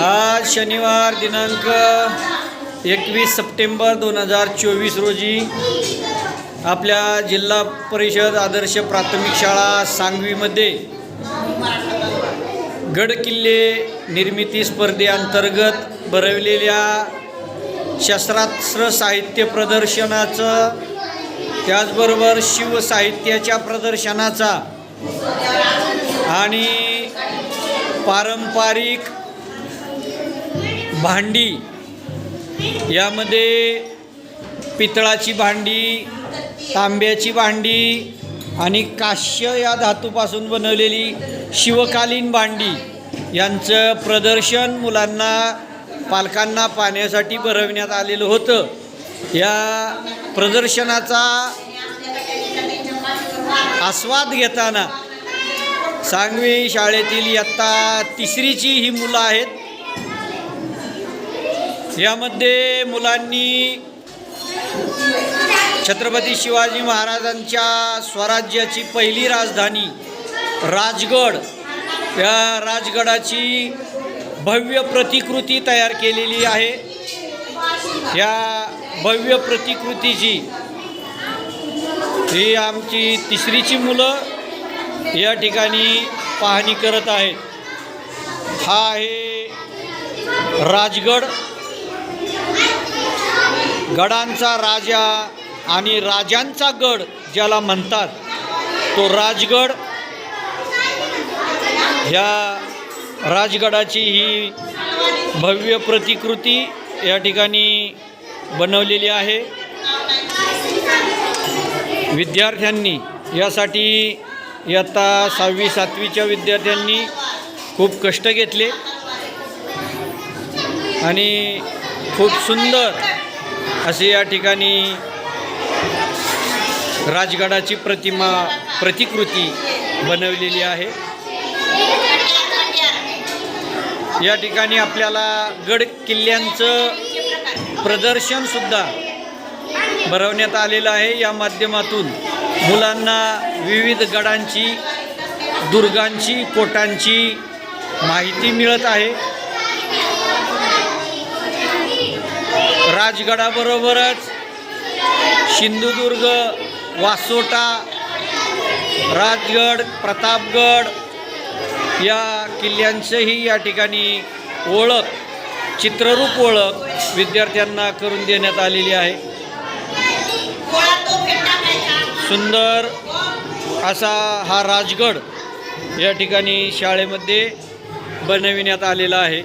आज शनिवार दिनांक एकवीस सप्टेंबर दोन हजार चोवीस रोजी आपल्या जिल्हा परिषद आदर्श प्राथमिक शाळा सांगवीमध्ये गड किल्ले निर्मिती स्पर्धेअंतर्गत भरवलेल्या शस्त्रास्त्र साहित्य प्रदर्शनाचं त्याचबरोबर शिवसाहित्याच्या प्रदर्शनाचा आणि पारंपरिक भांडी. यामध्ये पितळाची भांडी तांब्याची भांडी आणि काश्य या धातूपासून बनवलेली शिवकालीन भांडी यांचं प्रदर्शन मुलांना पालकांना पाहण्यासाठी भरविण्यात आलेलं होतं. या प्रदर्शनाचा आस्वाद घेताना सांगवी शाळेतील इयत्ता तिसरीची ही मुलं आहेत. यामध्ये मुलांनी छत्रपती शिवाजी महाराजांच्या स्वराज्याची पहिली राजधानी राजगड या राजगडाची भव्य प्रतिकृती तयार केलेली आहे. या भव्य प्रतिकृतीची ही आमची तिसरीची मुलं या ठिकाणी पाहणी करत आहेत. हा आहे राजगड. गडांचा राजा आणि राजांचा गड ज्याला म्हणतात तो राजगड. ह्या राजगडाची ही भव्य प्रतिकृती या ठिकाणी बनवलेली आहे. विद्यार्थ्यांनी यासाठी इयत्ता सहावी सातवीच्या विद्यार्थ्यांनी खूप कष्ट घेतले. आणि खूप सुंदर असे या ठिकाणी राजगडाची प्रतिमा प्रतिकृती बनवलेली आहे. या ठिकाणी आपल्याला गड किल्ल्यांचं प्रदर्शनसुद्धा भरवण्यात आलेलं आहे. या माध्यमातून मुलांना विविध गडांची दुर्गांची कोटांची माहिती मिळत आहे. राजगडाबरोबरच सिंधुदुर्ग वासोटा राजगड प्रतापगड या किल्ल्यांचंही या ठिकाणी ओळख चित्ररूप ओळख विद्यार्थ्यांना करून देण्यात आलेली आहे. सुंदर असा हा राजगड या ठिकाणी शाळेमध्ये बनविण्यात आलेला आहे.